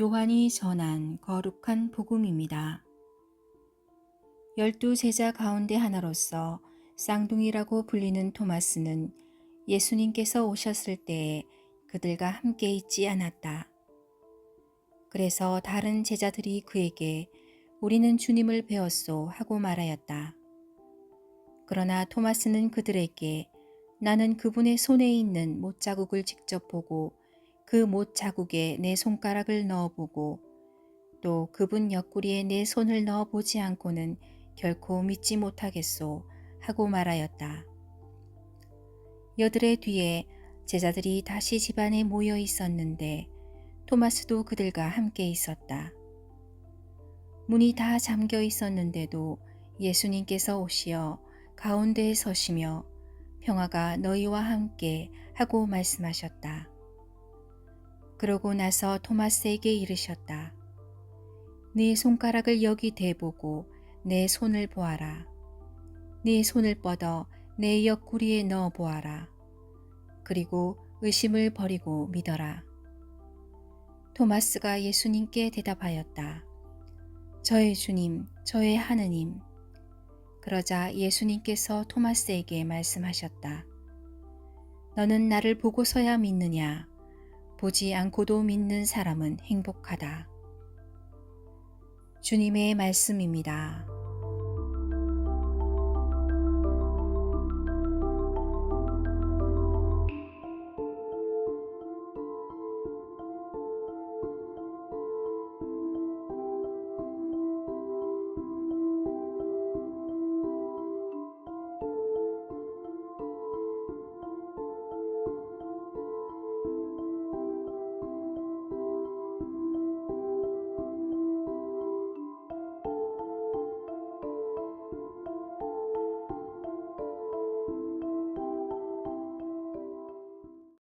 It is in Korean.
요한이 전한 거룩한 복음입니다. 열두 제자 가운데 하나로서 쌍둥이라고 불리는 토마스는 예수님께서 오셨을 때에 그들과 함께 있지 않았다. 그래서 다른 제자들이 그에게 우리는 주님을 배웠소 하고 말하였다. 그러나 토마스는 그들에게 나는 그분의 손에 있는 못자국을 직접 보고 그 못 자국에 내 손가락을 넣어보고 또 그분 옆구리에 내 손을 넣어보지 않고는 결코 믿지 못하겠소 하고 말하였다. 여들의 뒤에 제자들이 다시 집안에 모여 있었는데 토마스도 그들과 함께 있었다. 문이 다 잠겨 있었는데도 예수님께서 오시어 가운데에 서시며 평화가 너희와 함께 하고 말씀하셨다. 그러고 나서 토마스에게 이르셨다. 네 손가락을 여기 대보고 내 손을 보아라. 네 손을 뻗어 내 옆구리에 넣어 보아라. 그리고 의심을 버리고 믿어라. 토마스가 예수님께 대답하였다. 저의 주님, 저의 하느님. 그러자 예수님께서 토마스에게 말씀하셨다. 너는 나를 보고서야 믿느냐? 보지 않고도 믿는 사람은 행복하다. 주님의 말씀입니다.